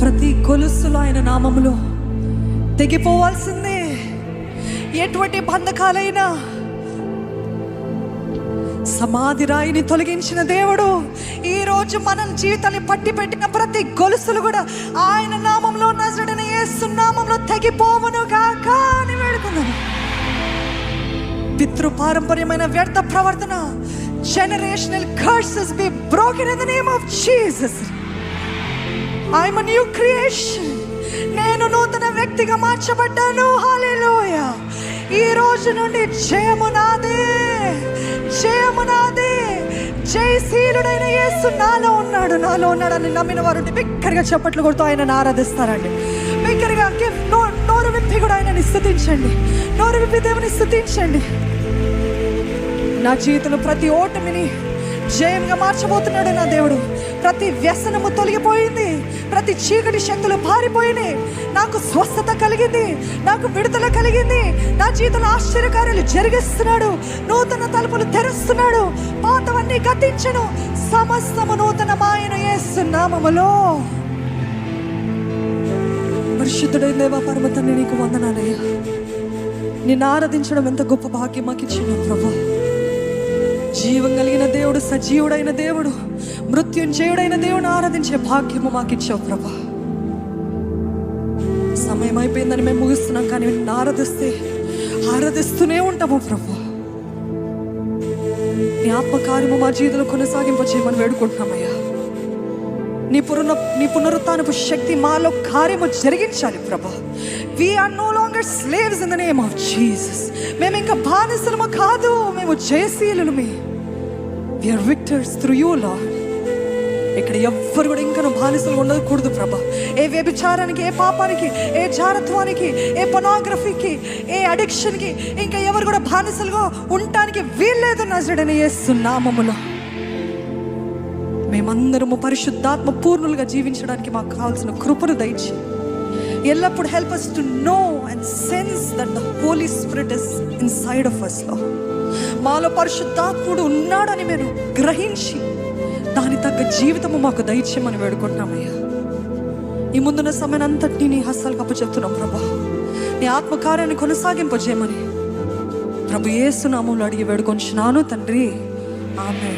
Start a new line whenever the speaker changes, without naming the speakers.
ప్రతి గొలుసులో ఆయన నామములో తెగిపోవాల్సిందే. ఎటువంటి బంధకాలైనా సమాధి రాయిని తొలగించిన దేవుడు ఈ రోజు జీవితాన్ని పట్టి పెట్టిన ప్రతి గొలుసులు కూడా ఆయన నామంలో నజడని యేసు నామంలో తెగిపోవును గాక అని వేడుకున్నాను పితృ పారంపర్యమైన వ్యర్థ ప్రవర్తన generational curses be broken in the name of Jesus I'm new creation నేను నూతన వ్యక్తిగా మార్చబడ్డాను. హల్లెలూయా ఈ రోజు నుండి జయము నాదే. జయము నాదే. జయశీలుడైన యేసు నాలో ఉన్నాడు. నాలో ఉన్నాడని నమ్మిన వారు బిక్కరిగా బిక్కరగా చప్పట్లు కొడుతూ ఆయన ఆరాధిస్తారండి. బిక్కరగా నోరు విప్పి కూడా ఆయనని స్థుతించండి. నోరు విప్పి దేవుని స్థుతించండి. నా జీవితంలో ప్రతి ఓటమిని జయంగా మార్చబోతున్నాడు నా దేవుడు. ప్రతి వ్యసనము తొలగిపోయింది. ప్రతి చీకటి శక్తులు పారిపోయినాయి. నాకు స్వస్థత కలిగింది. నాకు విడుదల కలిగింది. నా జీవితంలో ఆశ్చర్యకార్యాలు జరిగిస్తున్నాడు. నూతన తలుపులు తెరుస్తున్నాడు. పాతవన్నీ గతించను. సమస్తము నూతనమాయన ఏస్తున్నామములో పరిశుద్ధుడైన దేవా పర్వతాన్ని నీకు వందనాలయ్యా నిన్ను ఆరాధించడం ఎంత గొప్ప భాగ్యం మాకు ఇచ్చిన ప్రభా. జీవం కలిగిన దేవుడు సజీవుడైన దేవుడు మృత్యుంజయుడైన దేవుడు ఆరాధించే భాగ్యము మాకు ఇచ్చావు ప్రభా. సమయం అయిపోయిందని మేము ముగిస్తున్నాం కానీ ఆరాధిస్తే ఆరాధిస్తూనే ఉంటాము ప్రభా. నీ ఆత్మకార్యము మా జీవితంలో కొనసాగింప చేయమని వేడుకుంటున్నామయ్యా. నీ పునరు నీ పునరుత్నపు శక్తి మాలో కార్యము జరిగించాలి ప్రభా. We're no longer slaves in the name of Jesus మేము ఇంకా బానిసలము కాదు. మేము జయశీలులమే we're victors through you Lord ఇక్కడ ఎవ్వరు కూడా ఇంకా బానిసలు ఉండకూడదు ప్రభా. ఏ వ్యభిచారానికి ఏ పాపానికి ఏ జారత్వానికి ఏ పొనాగ్రఫీకి ఏ అడిక్షన్కి ఇంకా ఎవరు కూడా బానిసలుగా ఉండటానికి వీల్లేదు నజడని వేస్తున్నామములో మేమందరము పరిశుద్ధాత్మ పూర్ణులుగా జీవించడానికి మాకు కావాల్సిన కృపను దయచి ఎల్లప్పుడు help us to know and sense that the holy spirit is inside of అస్లో మాలో పరిశుద్ధాత్ముడు ఉన్నాడని మీరు గ్రహించి దాని తగ్గ జీవితము మాకు దయచేయమని వేడుకుంటున్నామయ్యా. ఈ ముందున్న సమయం అంతటినీ నీ హస్తాలకు అప్పచెప్తున్నాం ప్రభా. నీ ఆత్మకార్యాన్ని కొనసాగింపజేయమని ప్రభు ఏసునామంలో అడిగి వేడుకొంచున్నాను తండ్రి. ఆమె